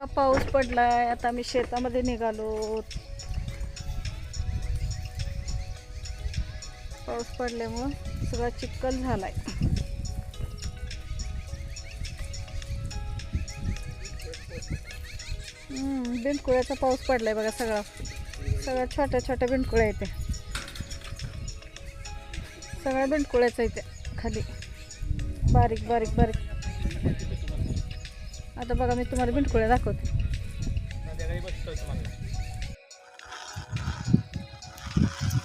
पाऊस पडलाय आता आम्ही शेतामध्ये निघालो. पाऊस पडल्यामुळं सगळा चिक्कल झालाय. हम्म, बिनकुळ्याचा पाऊस पडलाय बघा सगळा. सगळ्या छोट्या छोट्या बिनकुळ्या इथे. सगळ्या बिनकुळ्याच इथे खाली. बारीक बारीक बारीक. आता बघा मी तुम्हाला बिंडकुळ्या दाखवते.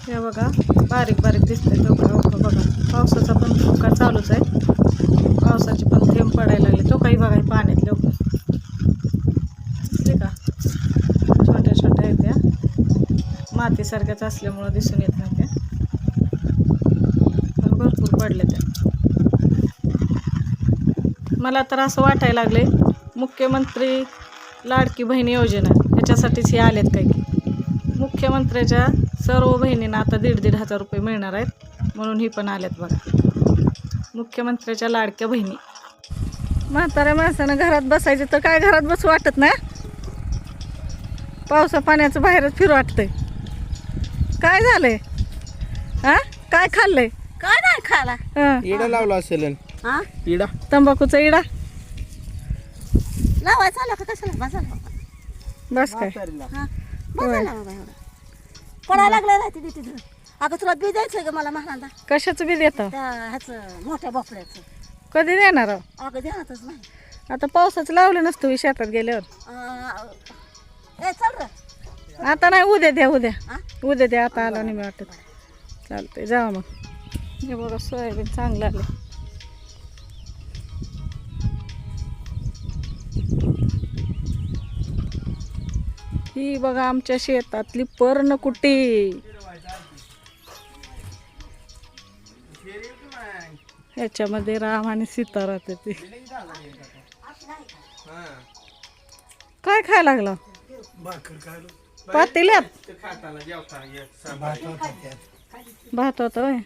हे बघा बारीक बारीक दिसतंय टोका डोकं बघा. पावसाचा पण धोका चालूच आहे. पावसाचे पण थेंब पडायला लागले. तो काही बघा पाण्यात लवकर. दिसले का? छोट्या छोट्या आहेत त्या. मातीसारख्याच असल्यामुळं दिसून येत नाही त्या. पण भरपूर पडले त्या. मला तर असं वाटायला लागले मुख्यमंत्री लाडकी बहीण योजना ह्याच्यासाठीच हे आलेत काही मुख्यमंत्र्याच्या सर्व बहिणींना आता दीड दीड हजार रुपये मिळणार आहेत म्हणून ही पण आल्यात बघा. मुख्यमंत्र्याच्या लाडक्या बहिणी. म्हाताऱ्या माणसानं घरात बसायचं तर काय घरात बसू वाटत ना पावसा पाण्याचं बाहेरच फिरू वाटतंय. काय झालंय? हा काय खाल्लंय? काय नाही खाला हं, इडा लावला असेल. हा इडा. तंबाखूचा इडा? लावायचं आलं का कशाला? बसायला बस काय? हा. बसायला बाबा एवढं. पडायला लागलं नाही तिथे तिथं? अगं तुला बी द्यायचं का मला महाराजा कशाचं बी देतं? त्या ह्याचं मोठ्या बोपड्याचं कधी देणार आहो? अगं ध्यानातच नाही. आता पावसाचं लावलं नसतं मी शेतात गेल्यावर. अं, ए चल रे. आता नाही उद्या द्या उद्या. हा? उद्या द्या आता आला नाही मी वाटत. चालतंय जावा मग. हे बघा सोयाबीन चांगलं आलं. ही बघा आमच्या शेतातली पर्णकुटी ह्याच्यामध्ये राम आणि सीता राहते ती. काय खायला लागला? पातेल्यात? भात होता होय.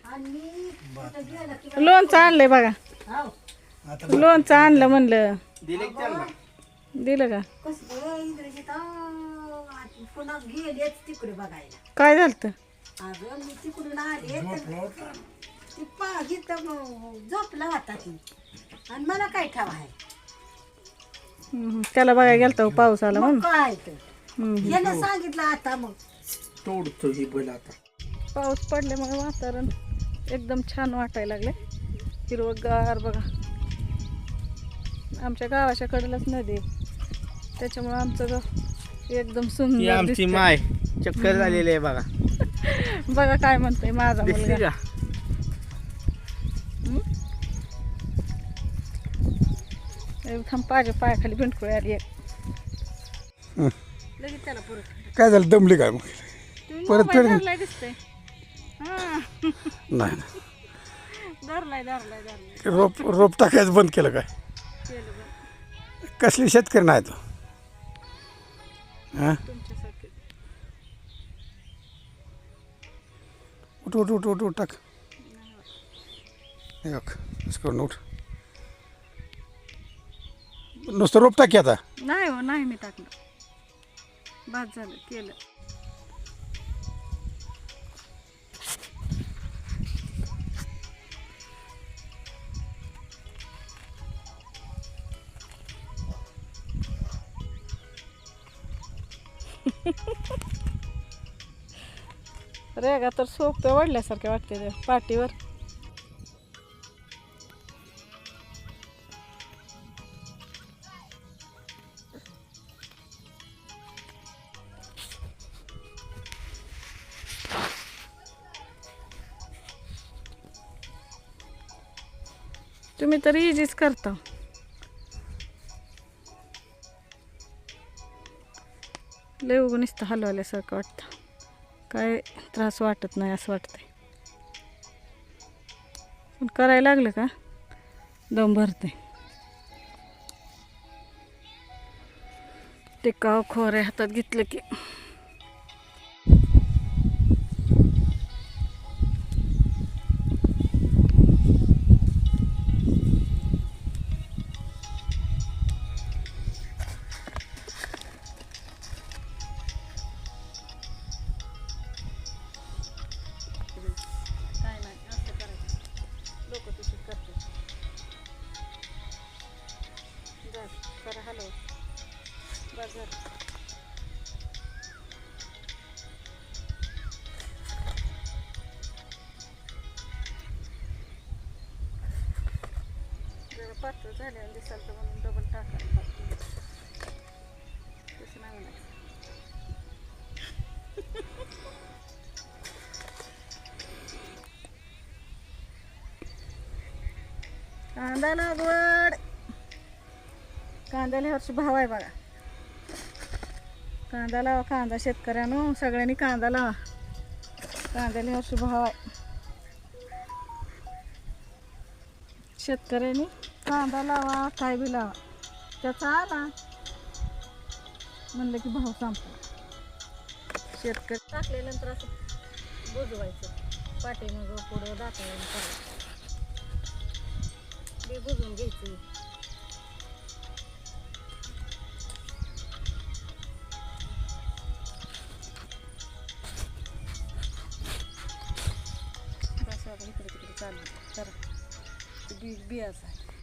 लोणचं आणलंय बघा. लोणचं आणलं म्हणलं. दिलं का त्यांना दिलं का कसं इंद्रजित पुन्हा गेलेच तिकडे बघायला. काय झालं अगं मी तिकडून आले तर ती झोपला होता ती. आणि मला काय ठाव आहे? त्याला बघायला गेलता हो, पाऊस आला मग म्हणून. काय तर हम्म. यानं सांगितलं आता मग. तोडतो ही बैल आता. पाऊस पडल्यामुळे वातावरण एकदम छान वाटायला लागले हिरवगार बघा. आमच्या गावाच्या कडेलाच नदी आहे. त्याच्यामुळे आमचं गाव एकदम ही सुंदर आमची दिसतंय. माय. चक्कर झालेली आहे बघा. बघा काय म्हणतोय माझा दिसली मुलगा. का? ए, थांब पाहिजे पायाखाली भिंडकुळी आली एक. लगेच त्याला परत काय झालं? दमली काय मग? तुम्ही परत मोबाईल फिरून- धरलाय दिसतंय. हा. नाही नाही. धरलाय धरलाय धरलाय. रोप रोप टाकायचं बंद केलं काय? केलं बरं कसली शेतकरी नाही तो. हां? उठ उठ उठ उठ उठ टाक. हे बघ असं करून उठ. नुसतं रोप टाकी आता. नाही हो नाही मी टाकलं बाद झालं केलं. रेगा तर सोपे वाढल्यासारखे वाटते ते पाठीवर. तुम्ही तर इजीच करता. लय उगं नुसतं हलवल्यासारखं वाटतं. काय त्रास वाटत नाही असं वाटतंय. पण करायला लागलं का? दम भरते टिकाव खोरे हातात घेतलं की जरा जरा पातळ झाल्यावर दिसाल तर म्हणून डबल टाकायला लागते. तसं नाही म्हणायचं कांदा लागवड कांद्याला वर्षी भाव आहे बघा कांदा लावा कांदा शेतकऱ्यानो. सगळ्यांनी कांदा लावा. कांद्याला वर्षी भाव आहे. शेतकऱ्यांनी कांदा लावा काय बी लावा. त्याचा आला. म्हणलं की भाव संपला. शेतकरी टाकल्यानंतर असं बुजवायचं. पाठीमागं पुढं दाखवायला करायचं ते बुजवून घ्यायचं. बस आता इकडे